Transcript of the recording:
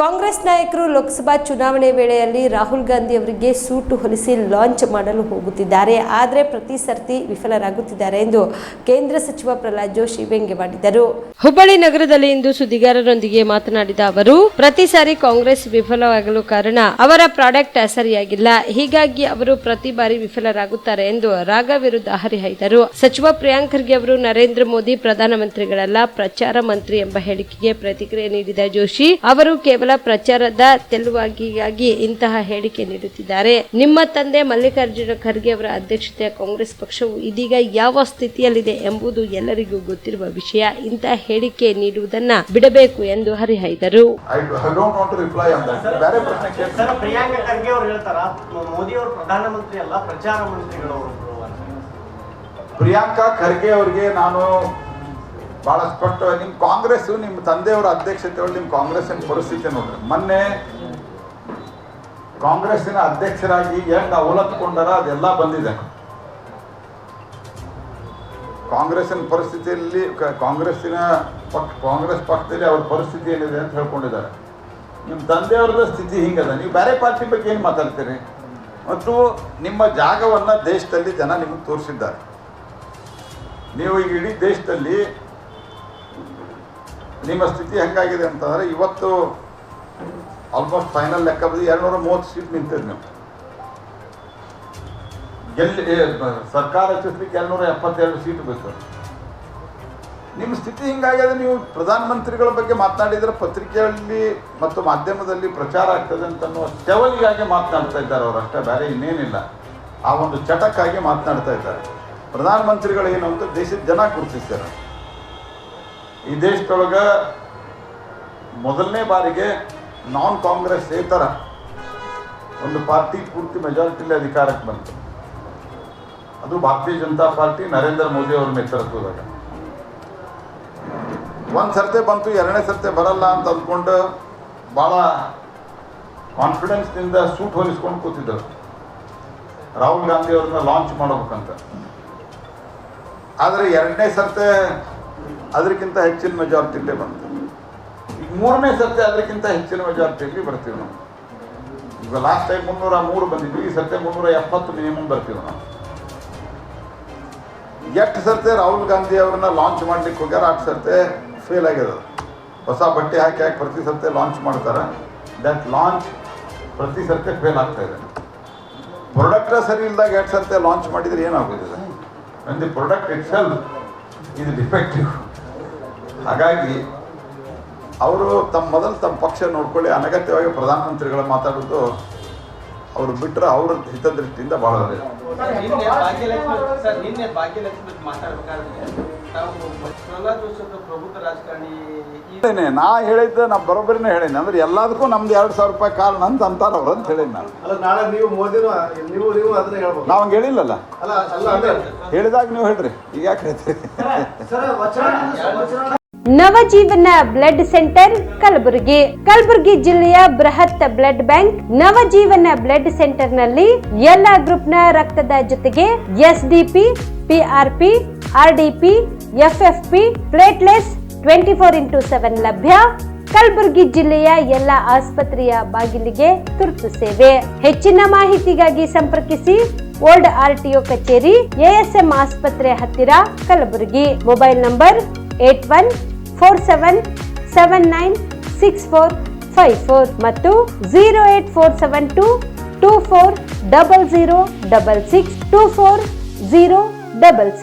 ಕಾಂಗ್ರೆಸ್ ನಾಯಕರು ಲೋಕಸಭಾ ಚುನಾವಣೆ ವೇಳೆಯಲ್ಲಿ ರಾಹುಲ್ ಗಾಂಧಿ ಅವರಿಗೆ ಸೂಟು ಹೊಲಿಸಿ ಲಾಂಚ್ ಮಾಡಲು ಹೋಗುತ್ತಿದ್ದಾರೆ. ಆದರೆ ಪ್ರತಿ ಸರ್ತಿ ವಿಫಲರಾಗುತ್ತಿದ್ದಾರೆ ಎಂದು ಕೇಂದ್ರ ಸಚಿವ ಪ್ರಹ್ಲಾದ್ ಜೋಶಿ ವ್ಯಂಗ್ಯವಾಡಿದರು ಹುಬ್ಬಳ್ಳಿ ನಗರದಲ್ಲಿ ಇಂದು ಸುದ್ದಿಗಾರರೊಂದಿಗೆ ಮಾತನಾಡಿದ ಅವರು, ಪ್ರತಿ ಸಾರಿ ಕಾಂಗ್ರೆಸ್ ವಿಫಲವಾಗಲು ಕಾರಣ ಅವರ ಪ್ರಾಡಕ್ಟ್ ಸರಿಯಾಗಿಲ್ಲ ಹೀಗಾಗಿ ಅವರು ಪ್ರತಿ ಬಾರಿ ವಿಫಲರಾಗುತ್ತಾರೆ ಎಂದು ರಾಗ ವಿರುದ್ಧ ಹರಿಹಾಯ್ದರು. ಸಚಿವ ಪ್ರಿಯಾಂಕ್ ಖರ್ಗೆ ಅವರು ನರೇಂದ್ರ ಮೋದಿ ಪ್ರಧಾನಮಂತ್ರಿಗಳಲ್ಲ, ಪ್ರಚಾರ ಮಂತ್ರಿ ಎಂಬ ಹೇಳಿಕೆಗೆ ಪ್ರತಿಕ್ರಿಯೆ ನೀಡಿದ ಜೋಶಿ, ಅವರು ಕೇವಲ ಪ್ರಚಾರದ ತೆಲುವಾಗಿಗಾಗಿ ಇಂತಹ ಹೇಳಿಕೆ ನೀಡುತ್ತಿದ್ದಾರೆ. ನಿಮ್ಮ ತಂದೆ ಮಲ್ಲಿಕಾರ್ಜುನ ಖರ್ಗೆ ಅವರ ಅಧ್ಯಕ್ಷತೆಯ ಕಾಂಗ್ರೆಸ್ ಪಕ್ಷವು ಇದೀಗ ಯಾವ ಸ್ಥಿತಿಯಲ್ಲಿದೆ ಎಂಬುದು ಎಲ್ಲರಿಗೂ ಗೊತ್ತಿರುವ ವಿಷಯ. ಇಂತಹ ಹೇಳಿಕೆ ನೀಡುವುದನ್ನ ಬಿಡಬೇಕು ಎಂದು ಹರಿಹಾಯ್ದರು. ಪ್ರಿಯಾಂಕಾ ಖರ್ಗೆ ಅವರಿಗೆ ನಾನು ಬಹಳ ಸ್ಪಷ್ಟವಾಗಿ ನಿಮ್ಮ ಕಾಂಗ್ರೆಸ್ ನಿಮ್ಮ ತಂದೆಯವರ ಅಧ್ಯಕ್ಷತೆ ಒಳಗೆ ನಿಮ್ಮ ಕಾಂಗ್ರೆಸ್ಸಿನ ಪರಿಸ್ಥಿತಿ ನೋಡ್ರಿ. ಮೊನ್ನೆ ಕಾಂಗ್ರೆಸ್ಸಿನ ಅಧ್ಯಕ್ಷರಾಗಿ ಹೆಂಗ್ ಅವಲತ್ಕೊಂಡಾರ ಅದೆಲ್ಲ ಬಂದಿದೆ. ಕಾಂಗ್ರೆಸ್ಸಿನ ಪರಿಸ್ಥಿತಿಯಲ್ಲಿ ಕಾಂಗ್ರೆಸ್ಸಿನ ಪಕ್ಷ ಕಾಂಗ್ರೆಸ್ ಪಕ್ಷದಲ್ಲಿ ಅವ್ರ ಪರಿಸ್ಥಿತಿ ಏನಿದೆ ಅಂತ ಹೇಳ್ಕೊಂಡಿದ್ದಾರೆ. ನಿಮ್ಮ ತಂದೆಯವ್ರದ ಸ್ಥಿತಿ ಹಿಂಗದ? ನೀವು ಬೇರೆ ಪಾರ್ಟಿ ಬಗ್ಗೆ ಏನು ಮಾತಾಡ್ತೀರಿ? ಮತ್ತು ನಿಮ್ಮ ಜಾಗವನ್ನು ದೇಶದಲ್ಲಿ ಜನ ನಿಮಗೆ ತೋರಿಸಿದ್ದಾರೆ. ನೀವು ಈಗ ಇಡೀ ದೇಶದಲ್ಲಿ ನಿಮ್ಮ ಸ್ಥಿತಿ ಹೆಂಗಾಗಿದೆ ಅಂತಂದರೆ ಇವತ್ತು ಆಲ್ಮೋಸ್ಟ್ ಫೈನಲ್ ಲೆಕ್ಕ ಬಂದು ಎರಡುನೂರ ಮೂವತ್ತು ಸೀಟ್ ನಿಂತಿದ್ದು ನೀವು ಎಲ್ಲಿ ಸರ್ಕಾರ ರಚಿಸ್ಲಿಕ್ಕೆ ಎರಡುನೂರ ಎಪ್ಪತ್ತೆರಡು ಸೀಟ್ ಬೇಕು. ನಿಮ್ಮ ಸ್ಥಿತಿ ಹಿಂಗಾಗಿದೆ, ನೀವು ಪ್ರಧಾನಮಂತ್ರಿಗಳ ಬಗ್ಗೆ ಮಾತನಾಡಿದರೆ ಪತ್ರಿಕೆಯಲ್ಲಿ ಮತ್ತು ಮಾಧ್ಯಮದಲ್ಲಿ ಪ್ರಚಾರ ಆಗ್ತದೆ ಅಂತ ಅನ್ನುವ ತೆವಲಿಗಾಗಿ ಮಾತನಾಡ್ತಾ ಇದ್ದಾರೆ ಅವರು, ಅಷ್ಟೇ ಬೇರೆ ಇನ್ನೇನಿಲ್ಲ. ಆ ಒಂದು ಚಟಕ್ಕಾಗಿ ಮಾತನಾಡ್ತಾ ಇದ್ದಾರೆ. ಪ್ರಧಾನಮಂತ್ರಿಗಳು ಏನು ಅಂತ ದೇಶದ ಜನ ಗುರುತಿಸ್ತಾರೆ. ಈ ದೇಶದೊಳಗೆ ಮೊದಲನೇ ಬಾರಿಗೆ ನಾನ್ ಕಾಂಗ್ರೆಸ್ ಥರ ಒಂದು ಪಾರ್ಟಿ ಪೂರ್ತಿ ಮೆಜಾರಿಟಿಲಿ ಅಧಿಕಾರಕ್ಕೆ ಬಂತು. ಅದು ಭಾರತೀಯ ಜನತಾ ಪಾರ್ಟಿ ನರೇಂದ್ರ ಮೋದಿ ಅವ್ರ ನೇತೃತ್ವದಾಗ. ಒಂದು ಸರ್ತೆ ಬಂತು, ಎರಡನೇ ಸರ್ತೆ ಬರಲ್ಲ ಅಂತ ಅಂದ್ಕೊಂಡು ಭಾಳ ಕಾನ್ಫಿಡೆನ್ಸ್ನಿಂದ ಸೂಟ್ ಹೊಲಿಸ್ಕೊಂಡು ಕೂತಿದ್ದರು ರಾಹುಲ್ ಗಾಂಧಿ ಅವ್ರನ್ನ ಲಾಂಚ್ ಮಾಡ್ಬೇಕಂತ. ಆದರೆ ಎರಡನೇ ಸರ್ತೆ ಅದಕ್ಕಿಂತ ಹೆಚ್ಚಿನ ಮೆಜಾರಿಟಿಲೇ ಬಂತು. ಈಗ ಮೂರನೇ ಸತ್ಯ ಅದಕ್ಕಿಂತ ಹೆಚ್ಚಿನ ಮೆಜಾರಿಟಿಯಲ್ಲಿ ಬರ್ತೀವಿ ನಾವು. ಈಗ ಲಾಸ್ಟ್ ಟೈಮ್ ಮುನ್ನೂರ ಮೂರು ಬಂದಿದ್ವಿ, ಈ ಸತ್ಯ ಮುನ್ನೂರ ಎಪ್ಪತ್ತು ಮಿನಿಮಮ್ ಬರ್ತೀವಿ ನಾವು. ಎಷ್ಟು ಸರ್ತೆ ರಾಹುಲ್ ಗಾಂಧಿ ಅವ್ರನ್ನ ಲಾಂಚ್ ಮಾಡ್ಲಿಕ್ಕೆ ಹೋಗ್ಯಾರ ಅಷ್ಟು ಸರ್ತೆ ಫೇಲ್ ಆಗ್ಯದ. ಹೊಸ ಬಟ್ಟೆ ಹಾಕಿ ಹಾಕಿ ಪ್ರತಿ ಸರ್ತೆ ಲಾಂಚ್ ಮಾಡ್ತಾರೆ. ದಟ್ ಲಾಂಚ್ ಪ್ರತಿ ಸರ್ತೆ ಫೇಲ್ ಆಗ್ತಾ ಇದೆ. ಪ್ರಾಡಕ್ಟ ಸರಿ ಇಲ್ದಾಗ ಎಷ್ಟು ಸರ್ತೆ ಲಾಂಚ್ ಮಾಡಿದ್ರೆ ಏನಾಗೋದಿದೆ the product it is defective ಹಾಗಾಗಿ ಅವರು ತಮ್ಮ ಮೊದಲು ತಮ್ಮ ಪಕ್ಷ ನೋಡ್ಕೊಳ್ಳಿ ಅನಗತ್ಯವಾಗಿ ಪ್ರಧಾನಮಂತ್ರಿಗಳ ಮಾತಾಡೋದು ಅವರು ಬಿಟ್ಟರೆ ಅವ್ರ ಹಿತದೃಷ್ಟಿಯಿಂದ ಭಾಳ ನಿನ್ನೆ ಭಾಗ್ಯಲಕ್ಷ್ಮಿ ನಾ ಹೇಳಿದ್ದೆ ನಾ ಬರೋಬ್ಬರಿನೇ ಹೇಳೇನೆ ಅಂದ್ರೆ ಎಲ್ಲದಕ್ಕೂ ನಮ್ದು ಎರಡು ಸಾವಿರ ರೂಪಾಯಿ ಕಾರಣ ಅಂತ ಅಂತಾರ ಅವ್ರು ಅಂತ ಹೇಳೇನಿ ನಾನು. ಅಲ್ಲ ನಾಳೆ ನೀವು ಮೋದಿನೂ ನೀವು ನೀವು ಅದನ್ನ ಹೇಳ್ಬೋದು ನಾವು ಹಂಗೆ ಹೇಳಿಲ್ಲಲ್ಲ? ಅಲ್ಲ ಅಲ್ಲ ಅಂದ್ರೆ ಹೇಳಿದಾಗ ನೀವು ಹೇಳ್ರಿ. ಈಗ ಯಾಕೆ ಹೇಳ್ತೀರಿ? Sir Vachana Navajeevana blood centre Kalaburagi. Kalaburagi ಜಿಲ್ಲೆಯ ಬೃಹತ್ ಬ್ಲಡ್ ಬ್ಯಾಂಕ್ ನವಜೀವನ ಬ್ಲಡ್ ಸೆಂಟರ್ನಲ್ಲಿ ಎಲ್ಲ ಗ್ರೂಪ್ನ ರಕ್ತದ ಜೊತೆಗೆ SDP, PRP, RDP P platelets twenty four into seven ಲಭ್ಯ. ಕಲಬುರಗಿ ಜಿಲ್ಲೆಯ ಎಲ್ಲ ಆಸ್ಪತ್ರೆಯ ಬಾಗಿಲಿಗೆ ತುರ್ತು ಸೇವೆ. ಹೆಚ್ಚಿನ ಮಾಹಿತಿಗಾಗಿ ಸಂಪರ್ಕಿಸಿ ಓಲ್ಡ್ ಆರ್ಟಿಒ ಕಚೇರಿ ಎಎಸ್ಎಂ ಆಸ್ಪತ್ರೆ ಹತ್ತಿರ Kalaburagi. Mobile number eight one four seven seven nine six four five four ಮತ್ತು zero eight four seven two two four double zero double six two four zero double six